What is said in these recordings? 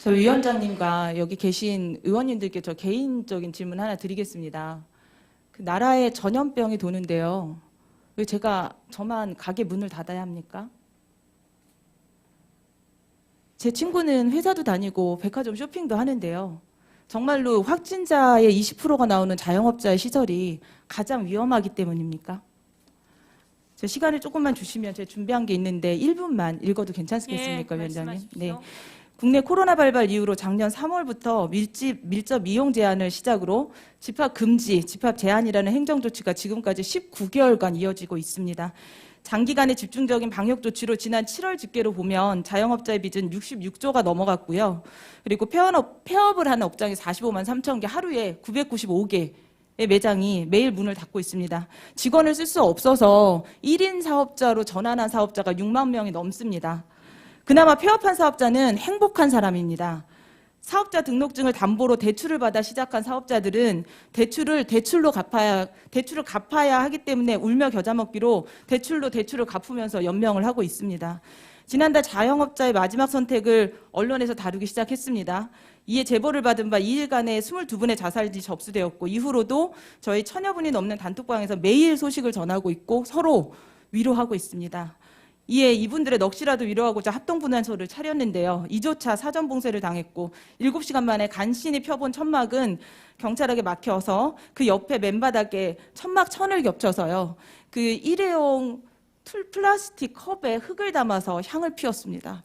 저 위원장님과 여기 계신 의원님들께 저 개인적인 질문 하나 드리겠습니다. 그 나라에 전염병이 도는데요. 왜 제가 저만 가게 문을 닫아야 합니까? 제 친구는 회사도 다니고 백화점 쇼핑도 하는데요. 정말로 확진자의 20%가 나오는 자영업자의 시설이 가장 위험하기 때문입니까? 제 시간을 조금만 주시면 제가 준비한 게 있는데 1분만 읽어도 괜찮겠습니까, 예, 위원장님? 말씀하십시오. 네. 국내 코로나 발발 이후로 작년 3월부터 밀집, 밀접 이용 제한을 시작으로 집합 금지, 집합 제한이라는 행정 조치가 지금까지 19개월간 이어지고 있습니다. 장기간의 집중적인 방역 조치로 지난 7월 집계로 보면 자영업자의 빚은 66조가 넘어갔고요. 그리고 폐업, 폐업을 하는 업장이 45만 3천 개, 하루에 995개. 의 매장이 매일 문을 닫고 있습니다. 직원을 쓸 수 없어서 1인 사업자로 전환한 사업자가 6만 명이 넘습니다. 그나마 폐업한 사업자는 행복한 사람입니다. 사업자 등록증을 담보로 대출을 받아 시작한 사업자들은 대출을 대출로 갚아야 대출을 갚아야 하기 때문에 울며 겨자 먹기로 대출로 대출을 갚으면서 연명을 하고 있습니다. 지난달 자영업자의 마지막 선택을 언론에서 다루기 시작했습니다. 이에 제보를 받은 바 2일간에 22분의 자살이 접수되었고 이후로도 저희 천여 분이 넘는 단톡방에서 매일 소식을 전하고 있고 서로 위로하고 있습니다. 이에 이분들의 넋이라도 위로하고자 합동분한소를 차렸는데요. 이조차 사전 봉쇄를 당했고 7시간 만에 간신히 펴본 천막은 경찰에게 막혀서 그 옆에 맨바닥에 천막 천을 겹쳐서요. 그 일회용 툴 플라스틱 컵에 흙을 담아서 향을 피웠습니다.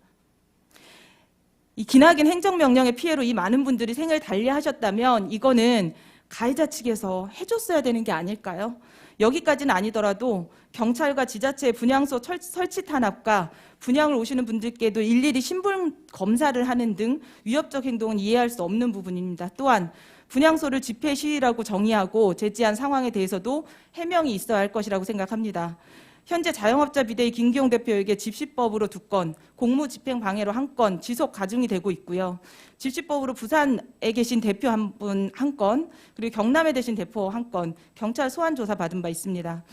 이 기나긴 행정명령의 피해로 이 많은 분들이 생을 달리하셨다면 이거는 가해자 측에서 해줬어야 되는 게 아닐까요? 여기까지는 아니더라도 경찰과 지자체의 분향소 철- 설치 탄압과 분양을 오시는 분들께도 일일이 신분 검사를 하는 등 위협적 행동은 이해할 수 없는 부분입니다. 또한 분향소를 집회 시위라고 정의하고 제지한 상황에 대해서도 해명이 있어야 할 것이라고 생각합니다. 현재 자영업자 비대위 김기용 대표에게 집시법으로 두 건, 공무 집행 방해로 한 건 지속 가중이 되고 있고요. 집시법으로 부산에 계신 대표 한 분 한 건, 그리고 경남에 계신 대표 한 건, 경찰 소환 조사 받은 바 있습니다.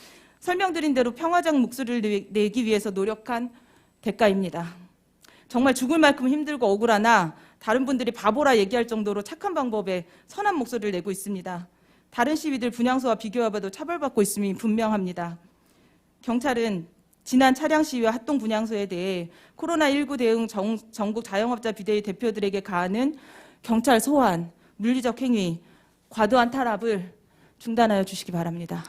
설명드린 대로 평화적 목소리를 내- 내기 위해서 노력한 대가입니다. 정말 죽을 만큼 힘들고 억울하나 다른 분들이 바보라 얘기할 정도로 착한 방법에 선한 목소리를 내고 있습니다. 다른 시위들 분향소와 비교해봐도 차별받고 있음이 분명합니다. 경찰은 지난 차량 시위와 합동 분향소에 대해 코로나19 대응 정- 전국 자영업자 비대위 대표들에게 가하는 경찰 소환, 물리적 행위, 과도한 탄압을 중단하여 주시기 바랍니다.